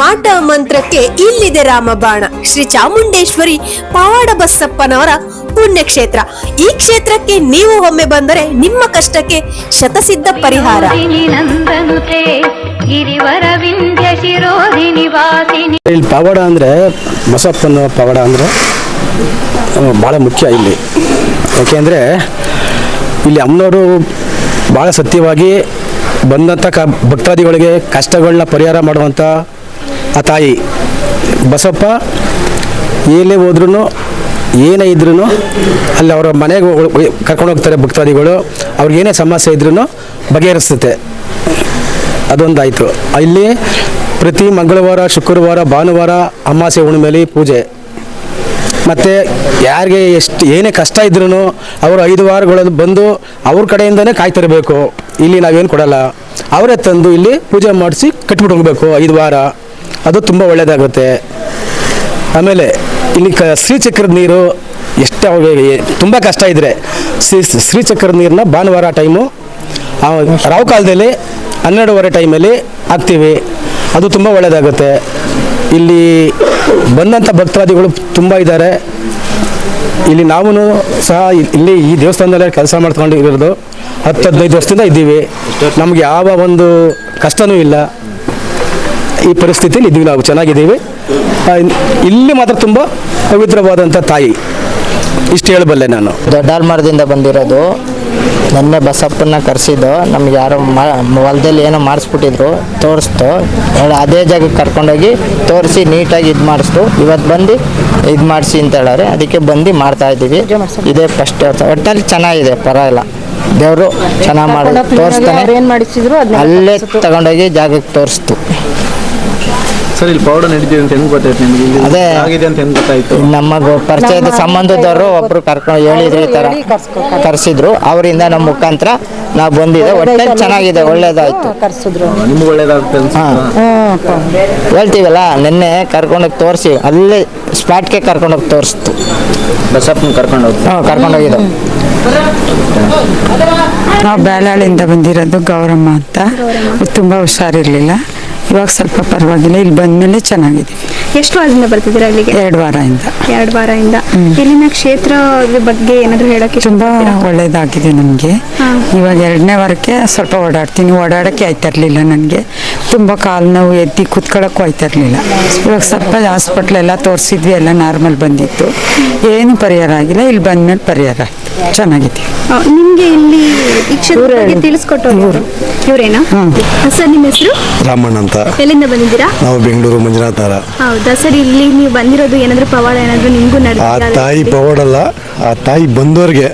ಮಾಟ ಮಂತ್ರಕ್ಕೆ ಇಲ್ಲಿದೆ ರಾಮಬಾಣ. ಶ್ರೀ ಚಾಮುಂಡೇಶ್ವರಿ ಪವಾಡ ಬಸಪ್ಪನವರ ಪುಣ್ಯಕ್ಷೇತ್ರ. ಈ ಕ್ಷೇತ್ರಕ್ಕೆ ನೀವು ಒಮ್ಮೆ ಬಂದರೆ ನಿಮ್ಮ ಕಷ್ಟಕ್ಕೆ ಶತಸಿದ್ಧ ಪರಿಹಾರ. ಇಲ್ಲಿ ಪವಾಡ ಅಂದ್ರೆ ಬಸಪ್ಪನ ಪವಾಡ ಅಂದ್ರೆ ಬಹಳ ಮುಖ್ಯ ಇಲ್ಲಿ. ಯಾಕೆಂದ್ರೆ ಇಲ್ಲಿ ಅಮ್ಮನವರು ಭಾಳ ಸತ್ಯವಾಗಿ ಬಂದಂಥ ಕ ಭಕ್ತಾದಿಗಳಿಗೆ ಕಷ್ಟಗಳನ್ನ ಪರಿಹಾರ ಮಾಡುವಂಥ ಆ ತಾಯಿ. ಬಸಪ್ಪ, ಎಲ್ಲೇ ಹೋದ್ರೂ ಏನೇ ಇದ್ರೂ ಅಲ್ಲಿ ಅವರ ಮನೆಗೆ ಕರ್ಕೊಂಡು ಹೋಗ್ತಾರೆ ಭಕ್ತಾದಿಗಳು. ಅವ್ರಿಗೆ ಏನೇ ಸಮಸ್ಯೆ ಇದ್ರೂ ಬಗೆಹರಿಸುತ್ತೆ. ಅದೊಂದಾಯಿತು. ಇಲ್ಲಿ ಪ್ರತಿ ಮಂಗಳವಾರ, ಶುಕ್ರವಾರ, ಭಾನುವಾರ ಅಮಾವಾಸ್ಯೆ ಹುಣ್ಣಿಮೆಯಲ್ಲಿ ಪೂಜೆ. ಮತ್ತು ಯಾರಿಗೆ ಎಷ್ಟು ಏನೇ ಕಷ್ಟ ಇದ್ರೂ ಅವರು ಐದು ವಾರಗಳನ್ನು ಬಂದು ಅವ್ರ ಕಡೆಯಿಂದನೇ ಕಾಯ್ತಿರಬೇಕು ಇಲ್ಲಿ ನಾವೇನು ಕೊಡಲ್ಲ. ಅವರೇ ತಂದು ಇಲ್ಲಿ ಪೂಜೆ ಮಾಡಿಸಿ ಕಟ್ಬಿಟ್ಟು ಹೋಗಬೇಕು ಐದು ವಾರ. ಅದು ತುಂಬ ಒಳ್ಳೆಯದಾಗುತ್ತೆ ಆಮೇಲೆ ಇಲ್ಲಿ ಕ ಶ್ರೀಚಕ್ರದ ನೀರು ಎಷ್ಟು ಅವ್ರಿಗೆ ತುಂಬ ಕಷ್ಟ ಇದ್ದರೆ ಶ್ರೀ ಶ್ರೀಚಕ್ರದ ನೀರನ್ನ ಭಾನುವಾರ ಟೈಮು ರಾವು ಕಾಲದಲ್ಲಿ ಹನ್ನೆರಡುವರೆ ಟೈಮಲ್ಲಿ ಹಾಕ್ತೀವಿ. ಅದು ತುಂಬ ಒಳ್ಳೆಯದಾಗುತ್ತೆ ಇಲ್ಲಿ ಬಂದಂಥ ಭಕ್ತಾದಿಗಳು ತುಂಬ ಇದ್ದಾರೆ. ಇಲ್ಲಿ ನಾವು ಸಹ ಇಲ್ಲಿ ಈ ದೇವಸ್ಥಾನದಲ್ಲೇ ಕೆಲಸ ಮಾಡ್ಕೊಂಡು ಇರೋದು. ಹತ್ತು ಹದಿನೈದು ವರ್ಷದಿಂದ ಇದ್ದೀವಿ. ನಮಗೆ ಯಾವ ಒಂದು ಕಷ್ಟನೂ ಇಲ್ಲ. ಈ ಪರಿಸ್ಥಿತಿಯಲ್ಲಿ ಇದ್ದೀವಿ ನಾವು, ಚೆನ್ನಾಗಿದ್ದೀವಿ. ಇಲ್ಲಿ ಮಾತ್ರ ತುಂಬ ಪವಿತ್ರವಾದಂಥ ತಾಯಿ. ಇಷ್ಟು ಹೇಳಬಲ್ಲೆ ನಾನು. ದೊಡ್ಡಾಲ್ಮರದಿಂದ ಬಂದಿರೋದು. ನಿನ್ನೆ ಬಸಪ್ಪನ ಕರೆಸಿದ್ದು ನಮ್ಗೆ ಯಾರೋ ಹೊಲದಲ್ಲಿ ಏನೋ ಮಾಡಿಸ್ಬಿಟ್ಟಿದ್ರು ತೋರಿಸ್ತು. ಅದೇ ಜಾಗಕ್ಕೆ ಕರ್ಕೊಂಡೋಗಿ ತೋರಿಸಿ ನೀಟಾಗಿ ಇದು ಮಾಡಿಸ್ತು. ಇವತ್ತು ಬಂದು ಇದು ಮಾಡಿಸಿ ಅಂತ ಹೇಳಾರೆ ಅದಕ್ಕೆ ಬಂದು ಮಾಡ್ತಾ ಇದ್ದೀವಿ. ಇದೇ ಫಸ್ಟ್ ಒಟ್ಟಲ್ಲಿ ಚೆನ್ನಾಗಿದೆ ಪರವಾಗಿಲ್ಲ ದೇವರು ಚೆನ್ನಾಗಿ ಮಾಡಿ ತೋರಿಸ್ತಾನೆ. ಅಲ್ಲೇ ತಗೊಂಡೋಗಿ ಜಾಗಕ್ಕೆ ತೋರಿಸ್ತು. ಸರ್ ಇಲ್ಲಿ ಪೌಡರ್ ನಡೀತಿದೆ ಅಂತ ಹೆಂಗ್ ಗೊತ್ತಾಯ್ತು ನಿಮ್ಗೆ? ಇಲ್ಲಿ ಅದೇ. ಆಗಿದೆ ಅಂತ ಹೆಂಗ್ ಗೊತ್ತಾಯ್ತು? ನಮಗೆ ಪರಿಚಯದ ಸಂಬಂಧದವರು ಒಬ್ರು ಕರ್ಕೊಂಡು ಹೇಳಿದ್ರು ಈ ಥರ ಕರೆಸಿದ್ರು. ಅವರಿಂದ ನಮ್ಮ ಮುಖಾಂತರ ನಾವು ಬಂದಿದ್ದೆ ಒಟ್ಟೆ ಚೆನ್ನಾಗಿದೆ ಒಳ್ಳೇದಾಯ್ತು. ಕರ್ಸಿದ್ರು. ನಿಮ್ಗೆ ಒಳ್ಳೇದಾಗುತ್ತೆ ಅನ್ಸುತ್ತಾ? ಹೇಳ್ತೀವಲ್ಲ ನಿನ್ನೆ ಕರ್ಕೊಂಡೋಗಿ ತೋರಿಸಿ ಅಲ್ಲೇ ಸ್ಪಾಟ್ಗೆ ಕರ್ಕೊಂಡೋಗಿ ತೋರಿಸ್ತು ಬಸಪ್ಪನ ಕರ್ಕೊಂಡು ಹೋಗಿ. ಹ್ಞೂ ಕರ್ಕೊಂಡೋಗಿದ್ದು ನಾವು ಬೇಲಾಳಿಂದ ಬಂದಿರೋದು ಗೌರಮ್ಮ ಅಂತ. ತುಂಬ ಹುಷಾರಿರ್ಲಿಲ್ಲ. ಇವಾಗ ಸ್ವಲ್ಪ ಪರವಾಗಿಲ್ಲ ಇಲ್ಲಿ ಬಂದ್ಮೇಲೆ ಚೆನ್ನಾಗಿದ್ದೀವಿ. ಎಷ್ಟು ವಾರದಿಂದ ಬರ್ತಿದ್ದೀರಾ ಇಲ್ಲಿಗೆ? ಎರಡು ವಾರದಿಂದ. ಎರಡು ವಾರದಿಂದ. ಇಲ್ಲಿನ ಕ್ಷೇತ್ರದ ಬಗ್ಗೆ ಏನಾದರೂ ಹೇಳಕ್ಕೆ ತುಂಬಾ? ಒಳ್ಳೇದಾಗಿದೆ ನನಗೆ ಇವಾಗ ಎರಡನೇ ವಾರಕ್ಕೆ ಸ್ವಲ್ಪ ಓಡಾಡ್ತೀನಿ. ಓಡಾಡಕ್ಕೆ ಆಯ್ತಾ ಇರಲಿಲ್ಲ ನನಗೆ. ತುಂಬ ಕಾಲು ನೋವು ಎದ್ದು ಕುತ್ಕೊಳ್ಳೋಕ್ಕೂ ಆಯ್ತಾ ಇರಲಿಲ್ಲ ಇವಾಗ ಸ್ವಲ್ಪ ಹಾಸ್ಪಿಟ್ಲ್ ಎಲ್ಲ ತೋರಿಸಿದ್ವಿ ಎಲ್ಲ ನಾರ್ಮಲ್ ಬಂದಿತ್ತು. ಏನು ಪರಿಹಾರ ಆಗಿಲ್ಲ. ಇಲ್ಲಿ ಬಂದ್ಮೇಲೆ ಪರಿಹಾರ ಚೆನ್ನಾಗಿದೆ. ನಿಮಗೆ ಇಲ್ಲಿ ಈ ಕ್ಷೇತ್ರದ ಬಗ್ಗೆ ತಿಳಿಸ್ಕೊಟ್ಟವ್ರು ಇವರೇನಾ? ಸರ್ ನಿಮ್ಮ ಹೆಸರು? ರಾಮಣ್ಣ ಅಂತ. ಎಲ್ಲಿಂದ ಬಂದಿದ್ದೀರಾ? ನಾವು ಬೆಂಗಳೂರು ಮಂಜುನಾಥರ ಹೌದಾ. ಸರ್ ಇಲ್ಲಿ ನೀವು ಬಂದಿರೋದು ಏನಾದ್ರು ಪವಾಡ ಏನಾದ್ರು ನಿಮ್ಗೂ ಆ? ತಾಯಿ ಪವಾಡಲ್ಲ ಆ ತಾಯಿ ಬಂದವರಿಗೆ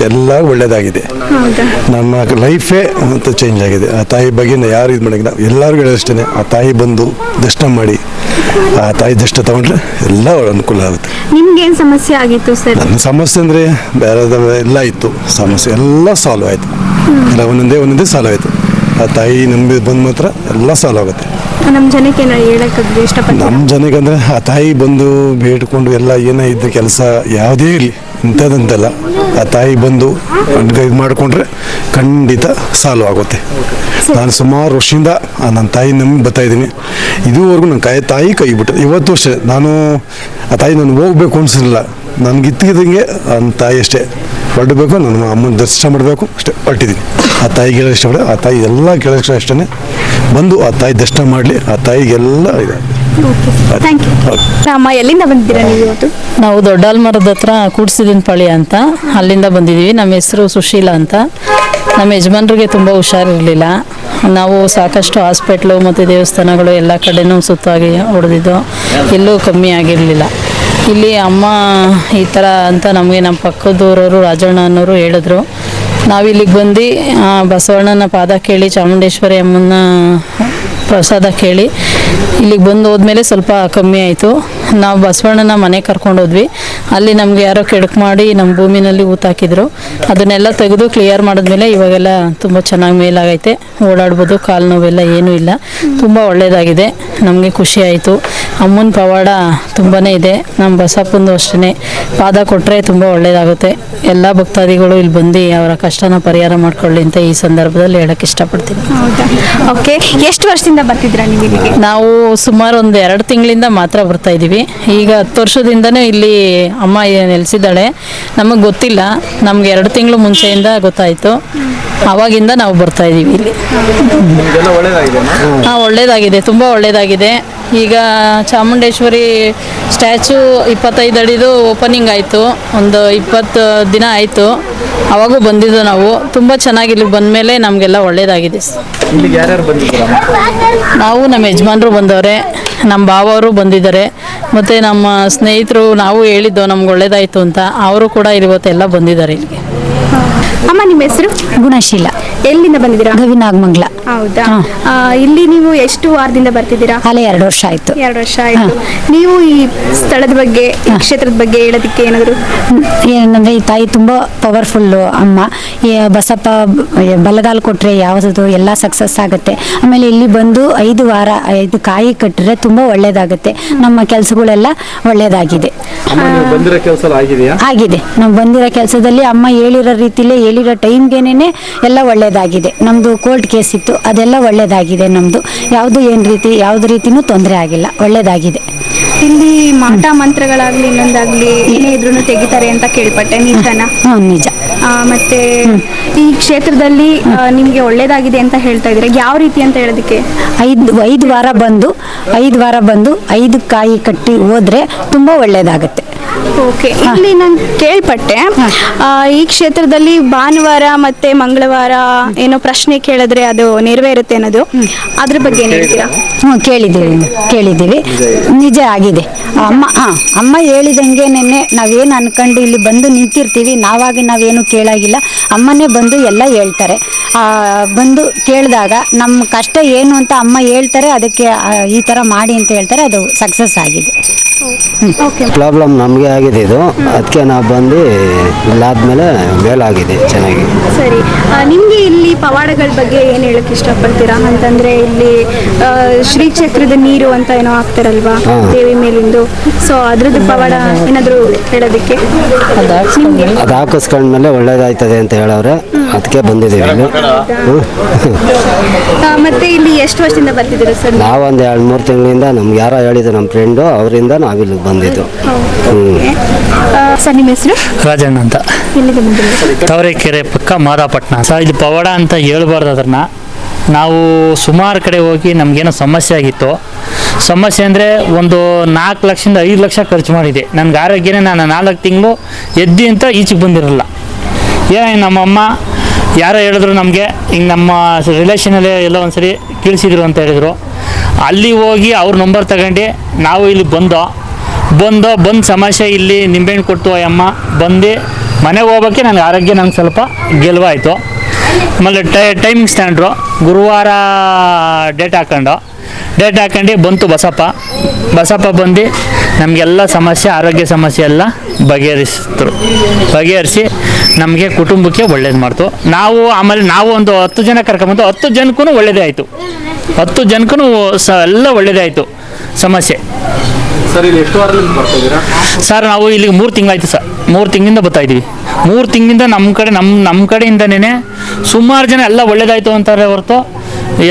ಎಲ್ಲ ಒಳ್ಳೇದಾಗಿದೆ. ಹೌದಾ? ನಮ್ಮ ಲೈಫೇ ಅಂತ ಚೇಂಜ್ ಆಗಿದೆ. ಆ ತಾಯಿ ಬಗ್ಗೆ ಯಾರು ಇದು ಮಾಡಿಲ್ಲ. ಎಲ್ಲರಿಗೂ ಹೇಳೋಷ್ಟೇ ಆ ತಾಯಿ ಬಂದು ದರ್ಶನ ಮಾಡಿ ಆ ತಾಯಿ ದರ್ಶನ ತಗೊಂಡ್ರೆ ಎಲ್ಲ ಅನುಕೂಲ ಆಗುತ್ತೆ. ನಿಮ್ಗೇನು ಏನ್ ಸಮಸ್ಯೆ ಆಗಿತ್ತು ಸರ್? ನನ್ನ ಸಮಸ್ಯೆ ಅಂದರೆ ಬೇರೆ ಎಲ್ಲ ಇತ್ತು. ಸಮಸ್ಯೆ ಎಲ್ಲ ಸಾಲ್ವ್ ಆಯಿತು. ಎಲ್ಲ ಒಂದೊಂದೇ ಒಂದೊಂದೇ ಸಾಲ್ವ್ ಆಯಿತು. ಆ ತಾಯಿ ನಂಬಿ ಬಂದ ಮಾತ್ರ ಎಲ್ಲ ಸಾಲ್ವ್ ಆಗುತ್ತೆ. ನಮ್ಮ ಜನಕ್ಕೆ ಅಂದ್ರೆ ಆ ತಾಯಿ ಬಂದು ಬೇಡ್ಕೊಂಡು ಎಲ್ಲ ಏನೇ ಇದ್ದ ಕೆಲಸ ಯಾವುದೇ ಇರಲಿ, ಇಂಥದ್ದಂತೆಲ್ಲ. ಆ ತಾಯಿ ಬಂದು ಇದು ಮಾಡಿಕೊಂಡ್ರೆ ಖಂಡಿತ ಸಾಲು ಆಗುತ್ತೆ. ನಾನು ಸುಮಾರು ವರ್ಷದಿಂದ ನನ್ನ ತಾಯಿ ನಂಬಿ ಬರ್ತಾ ಇದ್ದೀನಿ. ಇದುವರೆಗೂ ನನ್ನ ಕೈ ತಾಯಿ ಕೈ ಬಿಟ್ಟು ಇವತ್ತು ವರ್ಷ ನಾನು ಆ ತಾಯಿ ನಾನು ಹೋಗ್ಬೇಕು ಅನ್ಸಿರಲಿಲ್ಲ. ನನಗೆ ಇತ್ತಿದಂಗೆ ನನ್ನ ತಾಯಿ ಅಷ್ಟೇ. ಹೊರಡಬೇಕು, ನನ್ನ ಅಮ್ಮನ ದರ್ಶನ ಮಾಡಬೇಕು, ಅಷ್ಟೇ. ಹೊರಟಿದ್ದೀನಿ. ಆ ತಾಯಿ ಕೇಳೋ ಇಷ್ಟಪಡ ಆ ತಾಯಿ ಎಲ್ಲ ಕೇಳೋಷ್ಟು ಅಷ್ಟೇ ಬಂದು ಆ ತಾಯಿ ದರ್ಶನ ಮಾಡಲಿ ಆ ತಾಯಿಗೆಲ್ಲ ಇದೆ. ಥ್ಯಾಂಕ್ ಯು ಅಮ್ಮ ಎಲ್ಲಿಂದ ಬಂದಿದ್ದೀರಾ ನೀವು ಇವತ್ತು? ನಾವು ದೊಡ್ಡಾಲ್ಮರದ ಹತ್ರ ಕೂಡ್ಸಿದಿನ ಪಳಿ ಅಂತ. ಅಲ್ಲಿಂದ ಬಂದಿದ್ದೀವಿ. ನಮ್ಮ ಹೆಸರು ಸುಶೀಲ ಅಂತ. ನಮ್ಮ ಯಜಮಾನ್ರಿಗೆ ತುಂಬ ಹುಷಾರಿರಲಿಲ್ಲ. ನಾವು ಸಾಕಷ್ಟು ಹಾಸ್ಪಿಟ್ಲು ಮತ್ತು ದೇವಸ್ಥಾನಗಳು ಎಲ್ಲ ಕಡೆನೂ ಸುತ್ತಾಗಿ ಹೊಡೆದಿದ್ದು ಎಲ್ಲೂ ಕಮ್ಮಿ ಆಗಿರಲಿಲ್ಲ. ಇಲ್ಲಿ ಅಮ್ಮ ಈ ಥರ ಅಂತ ನಮಗೆ ನಮ್ಮ ಪಕ್ಕದೂರವರು ರಾಜಣ್ಣ ಅನ್ನೋರು ಹೇಳಿದ್ರು. ನಾವು ಇಲ್ಲಿಗೆ ಬಂದು ಬಸವಣ್ಣನ ಪಾದ ಕೇಳಿ, ಚಾಮುಂಡೇಶ್ವರಿ ಅಮ್ಮನ ಪ್ರಸಾದ ಕೇಳಿ, ಇಲ್ಲಿಗೆ ಬಂದು ಹೋದ್ಮೇಲೆ ಸ್ವಲ್ಪ ಕಮ್ಮಿ ಆಯಿತು. ನಾವು ಬಸವಣ್ಣನ ಮನೆ ಕರ್ಕೊಂಡು ಹೋದ್ವಿ. ಅಲ್ಲಿ ನಮಗೆ ಯಾರೋ ಕೆಡಕ್ ಮಾಡಿ ನಮ್ಮ ಭೂಮಿನಲ್ಲಿ ಊತಾಕಿದ್ರು ಅದನ್ನೆಲ್ಲ ತೆಗೆದು ಕ್ಲಿಯರ್ ಮಾಡಿದ್ಮೇಲೆ ಇವಾಗೆಲ್ಲ ತುಂಬ ಚೆನ್ನಾಗಿ ಮೇಲಾಗೈತೆ. ಓಡಾಡ್ಬೋದು, ಕಾಲು ನೋವೆಲ್ಲ ಏನೂ ಇಲ್ಲ. ತುಂಬ ಒಳ್ಳೆಯದಾಗಿದೆ ನಮಗೆ ಖುಷಿ ಆಯಿತು. ಅಮ್ಮನ ಪವಾಡ ತುಂಬಾ ಇದೆ. ನಮ್ಮ ಬಸಪ್ಪಂದು ಅಷ್ಟೇ ಪಾದ ಕೊಟ್ಟರೆ ತುಂಬ ಒಳ್ಳೆಯದಾಗುತ್ತೆ ಎಲ್ಲ ಭಕ್ತಾದಿಗಳು ಇಲ್ಲಿ ಬಂದು ಅವರ ಕಷ್ಟನ ಪರಿಹಾರ ಮಾಡ್ಕೊಳ್ಳಿ ಅಂತ ಈ ಸಂದರ್ಭದಲ್ಲಿ ಹೇಳಕ್ಕೆ ಇಷ್ಟಪಡ್ತೀನಿ. ಓಕೆ ಎಷ್ಟು ವರ್ಷದಿಂದ ಬರ್ತಿದ್ರಾ ನೀವು ಇಲ್ಲಿಗೆ? ನಾವು ಸುಮಾರು ಒಂದು ಎರಡು ತಿಂಗಳಿಂದ ಮಾತ್ರ ಬರ್ತಾ ಇದ್ದೀವಿ. ಈಗ ಹತ್ತು ವರ್ಷದಿಂದನೂ ಇಲ್ಲಿ ಅಮ್ಮ ನೆಲೆಸಿದ್ದಾಳೆ. ನಮಗೆ ಗೊತ್ತಿಲ್ಲ. ನಮ್ಗೆ ಎರಡು ತಿಂಗಳು ಮುಂಚೆಯಿಂದ ಗೊತ್ತಾಯಿತು. ಅವಾಗಿಂದ ನಾವು ಬರ್ತಾ ಇದ್ದೀವಿ ಇಲ್ಲಿ. ಹಾಂ ಒಳ್ಳೇದಾಗಿದೆ. ತುಂಬ ಒಳ್ಳೇದಾಗಿದೆ. ಈಗ ಚಾಮುಂಡೇಶ್ವರಿ ಸ್ಟ್ಯಾಚು ಇಪ್ಪತ್ತೈದು ಅಡಿದು ಓಪನಿಂಗ್ ಆಯಿತು. ಒಂದು ಇಪ್ಪತ್ತು ದಿನ ಆಯಿತು. ಅವಾಗೂ ಬಂದಿದ್ದು ನಾವು. ತುಂಬ ಚೆನ್ನಾಗಿ ಇಲ್ಲಿಗೆ ಬಂದಮೇಲೆ ನಮಗೆಲ್ಲ ಒಳ್ಳೇದಾಗಿದೆ. ಇಲ್ಲಿಗೆ ಯಾರ್ಯಾರು ಬಂದಿದ್ದೀರಾ? ನಾವು ನಮ್ಮ ಯಜಮಾನರು ಬಂದವರೆ. ನಮ್ಮ ಭಾವವರು ಬಂದಿದ್ದಾರೆ. ಮತ್ತು ನಮ್ಮ ಸ್ನೇಹಿತರು ನಾವು ಹೇಳಿದ್ದು ನಮ್ಗೆ ಒಳ್ಳೇದಾಯಿತು ಅಂತ. ಅವರು ಕೂಡ ಇವತ್ತೆಲ್ಲ ಬಂದಿದ್ದಾರೆ ಇಲ್ಲಿಗೆ. ಅಮ್ಮ ನಿಮ್ಮ ಹೆಸರು? ಗುಣಶೀಲ. ಎಲ್ಲಿಂದ ಬಂದಿದ್ದೀರಾ? ಗವಿನಾಗಮಂಗ್ಲ ಹೌದಾ? ಆ, ಇಲ್ಲಿ ನೀವು ಎಷ್ಟು ವಾರದಿಂದ ಬರ್ತಿದ್ದೀರಾ? ಅಲ್ಲೇ ಎರಡು ವರ್ಷ ಆಯ್ತು. ಎರಡು ವರ್ಷ ಆಯ್ತು. ನೀವು ಈ ಸ್ಥಳದ ಬಗ್ಗೆ ಈ ಕ್ಷೇತ್ರದ ಬಗ್ಗೆ ಹೇಳೋದಕ್ಕೆ ಏನಾದ್ರು? ಏನಂದ್ರೆ ಈ ತಾಯಿ ತುಂಬಾ ಪವರ್ಫುಲ್ಲು ಅಮ್ಮ. ಈ ಬಸಪ್ಪ ಬಲಗಾಲ್ ಕೊಟ್ರೆ ಯಾವ್ದು ಎಲ್ಲ ಸಕ್ಸಸ್ ಆಗುತ್ತೆ. ಆಮೇಲೆ ಇಲ್ಲಿ ಬಂದು ಐದು ವಾರ ಐದು ಕಾಯಿ ಕಟ್ಟರೆ ತುಂಬಾ ಒಳ್ಳೇದಾಗುತ್ತೆ. ನಮ್ಮ ಕೆಲಸಗಳೆಲ್ಲ ಒಳ್ಳೇದಾಗಿದೆ. ಅಮ್ಮ ನೀವು ಬಂದಿರೋ ಕೆಲಸ ಎಲ್ಲ ಆಗಿದೆಯಾ? ಆಗಿದೆ. ನಾವು ಬಂದಿರೋ ಕೆಲಸದಲ್ಲಿ ಅಮ್ಮ ಹೇಳಿರೋ ರೀತಿಲೇ ಹೇಳಿರೋ ಟೈಮ್ಗೆನೇ ಎಲ್ಲ ಒಳ್ಳೇದಾಗಿದೆ. ನಮ್ಮದು ಕೋರ್ಟ್ ಕೇಸ್ ಇತ್ತು. ಅದೆಲ್ಲ ಒಳ್ಳೆಯದಾಗಿದೆ ನಮ್ಮದು ಯಾವುದು ಏನು ರೀತಿ ಯಾವ್ದು ರೀತಿನೂ ತೊಂದರೆ ಆಗಿಲ್ಲ. ಒಳ್ಳೆಯದಾಗಿದೆ ಇಲ್ಲಿ ಮಾಟ ಮಂತ್ರಗಳಾಗ್ಲಿ ಇನ್ನೊಂದಾಗ್ಲಿ ಏನೇ ಇದ್ರೂ ತೆಗಿತಾರೆ ಅಂತ ಕೇಳ್ಪಟ್ಟೆ. ನಿಜನ? ಹ್ಞೂ ನಿಜ. ಆ, ಮತ್ತೆ ಈ ಕ್ಷೇತ್ರದಲ್ಲಿ ಆ, ನಿಮ್ಗೆ ಒಳ್ಳೇದಾಗಿದೆ ಅಂತ ಹೇಳ್ತಾ ಇದ್ರೆ ಯಾವ ರೀತಿ ಅಂತ ಹೇಳೋದಕ್ಕೆ? ಐದು ಐದು ವಾರ ಬಂದು ಐದು ವಾರ ಬಂದು ಐದು ಕಾಯಿ ಕಟ್ಟಿ ಹೋದ್ರೆ ತುಂಬ ಒಳ್ಳೇದಾಗುತ್ತೆ. ಓಕೆ ಇಲ್ಲಿ ನಾನು ಕೇಳ್ಪಟ್ಟೆ. ಆ, ಈ ಕ್ಷೇತ್ರದಲ್ಲಿ ಭಾನುವಾರ ಮತ್ತೆ ಮಂಗಳವಾರ ಏನೋ ಪ್ರಶ್ನೆ ಕೇಳಿದ್ರೆ ಅದು ನೆರವೇರುತ್ತೆ ಅನ್ನೋದು. ಅದ್ರ ಬಗ್ಗೆ ಏನ್ ಹೇಳ್ತೀರಾ? ಹ್ಞೂ ಕೇಳಿದ್ದೀವಿ ಕೇಳಿದ್ದೀವಿ. ನಿಜ ಆಗಿದೆ. ಅಮ್ಮ ಹಾಂ ಅಮ್ಮ ಹೇಳಿದಂಗೆ ನಿನ್ನೆ ನಾವೇನು ಅನ್ಕೊಂಡು ಇಲ್ಲಿ ಬಂದು ನಿಂತಿರ್ತೀವಿ ನಾವಾಗಿ ನಾವೇನು ಕೇಳಾಗಿಲ್ಲ. ಅಮ್ಮನೇ ಬಂದು ಎಲ್ಲ ಹೇಳ್ತಾರೆ. ಆ, ಬಂದು ಕೇಳಿದಾಗ ನಮ್ಮ ಕಷ್ಟ ಏನು ಅಂತ ಅಮ್ಮ ಹೇಳ್ತಾರೆ ಅದಕ್ಕೆ ಆ, ಈ ಥರ ಮಾಡಿ ಅಂತ ಹೇಳ್ತಾರೆ ಅದು ಸಕ್ಸಸ್ ಆಗಿದೆ. ಪ್ರಾಬ್ಲಮ್ ನಮಗೆ ಆಗಿದೆ ಇದು. ಅದಕ್ಕೆ ನಾವು ಬಂದು ಇಲ್ಲಾದ್ಮೇಲೆ ಮೇಲಾಗಿದೆ ಚೆನ್ನಾಗಿ. ಸರಿ. ಆ, ನಿಮ್ಗೆ ಇಲ್ಲಿ ಪವಾಡಗಳ ಬಗ್ಗೆ ಏನ್ ಹೇಳಕ್ ಇಷ್ಟಪಡ್ತೀರಾ? ಅಂತಂದ್ರೆ ಇಲ್ಲಿ ಶ್ರೀ ಶ್ರೀಚಕ್ರದ ನೀರು ಅಂತ ಏನೋ ಹಾಕ್ತಾರಲ್ವಾ? ಹಾ. ದೇವಿ ಮೇಲಿಂದು. ಸೊ ಅದ್ರದ್ದು ಪವಾಡ ಏನಾದ್ರು ಹೇಳೋದಕ್ಕೆ? ನಿಮ್ಗೆ? ಅದು ಹಾಕಿಸ್ಕೊಂಡ್ಮೇಲೆ ಒಳ್ಳೇದಾಯ್ತದೆ ಅಂತ ಹೇಳವ್ರೆ. ಅದಕ್ಕೆ ಬಂದಿದ್ದೀವಿ ಇಲ್ಲಿ. ಹ್ಮ್. ಆ, ಮತ್ತೆ ಇಲ್ಲಿ ಎಷ್ಟು ವರ್ಷದಿಂದ ಬರ್ತಿದ್ದೀರಾ ಸರ್? ನಾವೊಂದು ಎರಡು ಮೂರು ತಿಂಗಳಿಂದ ನಮ್ಗೆ ಯಾರೋ ಹೇಳಿದ್ರು ನಮ್ಮ ಫ್ರೆಂಡು ಅವರಿಂದ ನಾವಿಲ್ಲಿಗೆ ಬಂದಿದ್ದು. ಹ್ಞೂ ಸರ್ ನಿಮ್ಮ ಹೆಸರು? ರಾಜಣ್ಣ ಅಂತ. ಎಲ್ಲಿಗೆ ಕೆರೆ ತಾವರೆಕೆರೆ ಪಕ್ಕ ಮಾದಾಪಟ್ಟಣ ಸರ್ ಇದು ಪವಾಡ ಅಂತ ಹೇಳ್ಬಾರ್ದು ಅದನ್ನ. ನಾವು ಸುಮಾರು ಕಡೆ ಹೋಗಿ ನಮಗೇನೋ ಸಮಸ್ಯೆ ಆಗಿತ್ತು. ಸಮಸ್ಯೆ ಅಂದರೆ ಒಂದು ನಾಲ್ಕು ಲಕ್ಷದಿಂದ ಐದು ಲಕ್ಷ ಖರ್ಚು ಮಾಡಿದೆ. ನನಗೆ ಆರೋಗ್ಯನೇ ನಾನು ನಾಲ್ಕು ತಿಂಗಳು ಎದ್ದಿ ಅಂತ ಈಚೆಗೆ ಬಂದಿರಲ್ಲ. ಏ ನಮ್ಮಮ್ಮ ಯಾರೋ ಹೇಳಿದ್ರು ನಮಗೆ ಹಿಂಗೆ ನಮ್ಮ ರಿಲೇಷನಲ್ಲಿ ಎಲ್ಲ ಒಂದ್ಸರಿ ಕೇಳಿಸಿದ್ರು ಅಂತ ಹೇಳಿದರು. ಅಲ್ಲಿ ಹೋಗಿ ಅವ್ರ ನಂಬರ್ ತಗೊಂಡು ನಾವು ಇಲ್ಲಿ ಬಂದೋ ಬಂದು ಬಂದು ಸಮಸ್ಯೆ ಇಲ್ಲಿ ನಿಂಬೆಹಣ್ಣು ಕೊಟ್ಟು ಅಮ್ಮ ಬಂದು ಮನೆಗೆ ಹೋಗೋಕ್ಕೆ ನನಗೆ ಆರೋಗ್ಯ ನಂಗೆ ಸ್ವಲ್ಪ ಗೆಲುವಾಯಿತು. ಆಮೇಲೆ ಟೈ ಟೈಮಿಂಗ್ ಸ್ಟ್ಯಾಂಡ್ರು ಗುರುವಾರ ಡೇಟ್ ಹಾಕೊಂಡು ಡೇಟ್ ಹಾಕೊಂಡು ಬಂತು ಬಸಪ್ಪ. ಬಸಪ್ಪ ಬಂದು ನಮಗೆಲ್ಲ ಸಮಸ್ಯೆ, ಆರೋಗ್ಯ ಸಮಸ್ಯೆ ಎಲ್ಲ ಬಗೆಹರಿಸಿದ್ರು. ಬಗೆಹರಿಸಿ ನಮಗೆ ಕುಟುಂಬಕ್ಕೆ ಒಳ್ಳೇದು ಮಾಡ್ತು. ನಾವು ಆಮೇಲೆ ನಾವು ಒಂದು ಹತ್ತು ಜನ ಕರ್ಕೊಂಬಂದು, ಹತ್ತು ಜನಕ್ಕೂ ಒಳ್ಳೇದೇ ಆಯಿತು. ಹತ್ತು ಜನಕ್ಕೂ ಸ ಎಲ್ಲ ಒಳ್ಳೇದೇ ಆಯಿತು. ಸಮಸ್ಯೆ. ಸರ್ ಇಲ್ಲಿ ಎಷ್ಟು ವಾರದಿಂದ ಬರ್ತಾ ಇದ್ದೀರಾ? ಸರ್ ನಾವು ಇಲ್ಲಿಗೆ ಮೂರು ತಿಂಗಳಾಯ್ತು ಸರ್. ಮೂರು ತಿಂಗಳಿಂದ ಬರ್ತಾ ಇದ್ದೀವಿ. ಮೂರು ತಿಂಗಳಿಂದ ನಮ್ಮ ಕಡೆ ನಮ್ಮ ನಮ್ಮ ಕಡೆಯಿಂದನೇ ಸುಮಾರು ಜನ ಎಲ್ಲ ಒಳ್ಳೇದಾಯ್ತು ಅಂತಾರೆ ಹೊರತು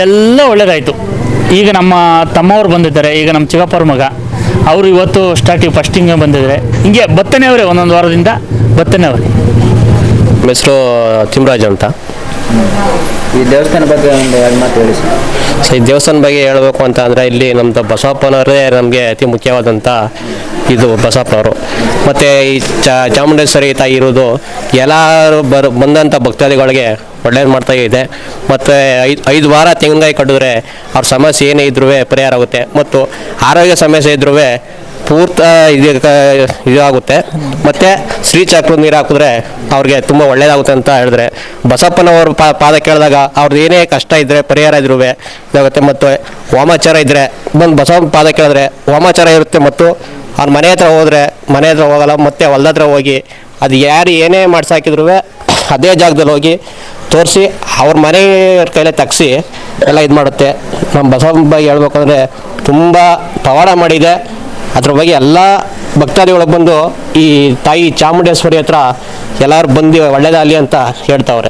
ಎಲ್ಲ ಒಳ್ಳೇದಾಯ್ತು. ಈಗ ನಮ್ಮ ತಮ್ಮವ್ರು ಬಂದಿದ್ದಾರೆ ಈಗ ನಮ್ಮ ಚಿಕ್ಕಪ್ಪರ ಮಗ. ಅವರು ಇವತ್ತು ಸ್ಟಾರ್ಟಿಂಗ್ ಫಸ್ಟಿಂಗ್ ಬಂದಿದ್ದಾರೆ. ಹಿಂಗೆ ಬತ್ತನೇ ಅವರೇ ಒಂದೊಂದು ವಾರದಿಂದ ಬತ್ತನೇ ಅವರೇ. ನಮ್ಮ ಹೆಸರು ತಿಮ್ರಾಜ್ ಅಂತ. ಈ ದೇವಸ್ಥಾನ ಬಗ್ಗೆ ಒಂದು ಎರಡು ಮಾತು ಹೇಳಿ ಸರ್. ಸೊ ಈ ದೇವಸ್ಥಾನ ಬಗ್ಗೆ ಹೇಳಬೇಕು ಅಂತ ಅಂದರೆ ಇಲ್ಲಿ ನಮ್ಮದು ಬಸವಪ್ಪನವರೇ ನಮಗೆ ಅತಿ ಮುಖ್ಯವಾದಂಥ ಇದು ಬಸವಪ್ಪನವರು. ಮತ್ತು ಈ ಚಾಮುಂಡೇಶ್ವರಿ ತಾಯಿ ಇರೋದು ಎಲ್ಲರೂ ಬರ್ ಬಂದಂಥ ಭಕ್ತಾದಿಗಳಿಗೆ ಒಳ್ಳೇದು ಮಾಡ್ತಾ ಇದೆ. ಮತ್ತು ಐದು ಐದು ವಾರ ತೆಂಗಿನಕಾಯಿ ಕಟ್ಟಿದ್ರೆ ಅವ್ರ ಸಮಸ್ಯೆ ಏನೇ ಇದ್ರೂ ಪರಿಹಾರ ಆಗುತ್ತೆ. ಮತ್ತು ಆರೋಗ್ಯ ಸಮಸ್ಯೆ ಇದ್ರೂ ಪೂರ್ತ ಇದು ಇದಾಗುತ್ತೆ ಮತ್ತು ಶ್ರೀಚಕ್ರದ ನೀರು ಹಾಕಿದ್ರೆ ಅವ್ರಿಗೆ ತುಂಬ ಒಳ್ಳೇದಾಗುತ್ತೆ ಅಂತ ಹೇಳಿದ್ರೆ. ಬಸಪ್ಪನವರು ಪಾದ ಕೇಳಿದಾಗ ಅವ್ರದ್ದು ಏನೇ ಕಷ್ಟ ಇದ್ದರೆ ಪರಿಹಾರ ಇದ್ರೂ ಇದಾಗುತ್ತೆ. ಮತ್ತು ವಾಮಾಚಾರ ಇದ್ದರೆ ಬಂದು ಬಸವನ ಪಾದ ಕೇಳಿದ್ರೆ ವಾಮಾಚಾರ ಇರುತ್ತೆ. ಮತ್ತು ಅವ್ರ ಮನೆ ಹತ್ರ ಹೋದರೆ, ಮನೆ ಹತ್ರ ಹೋಗಲ್ಲ, ಮತ್ತೆ ಹೊಲ್ದ ಹೋಗಿ ಅದು ಯಾರು ಏನೇ ಮಾಡ್ಸಾಕಿದ್ರು ಅದೇ ಜಾಗದಲ್ಲಿ ಹೋಗಿ ತೋರಿಸಿ ಅವ್ರ ಮನೆ ಕೈಲೇ ತಗ್ಸಿ ಎಲ್ಲ ಇದು ಮಾಡುತ್ತೆ ನಮ್ಮ ಬಸವನ ಬಗ್ಗೆ ಹೇಳ್ಬೇಕಂದ್ರೆ ತುಂಬ ಪವಾಡ ಮಾಡಿದೆ. ಅದ್ರ ಬಗ್ಗೆ ಎಲ್ಲ ಭಕ್ತಾದಿಗಳಿಗೆ ಬಂದು ಈ ತಾಯಿ ಚಾಮುಂಡೇಶ್ವರಿ ಹತ್ರ ಎಲ್ಲರೂ ಬಂದು ಒಳ್ಳೇದಾಗಲಿ ಅಂತ ಹೇಳ್ತಾವ್ರೆ.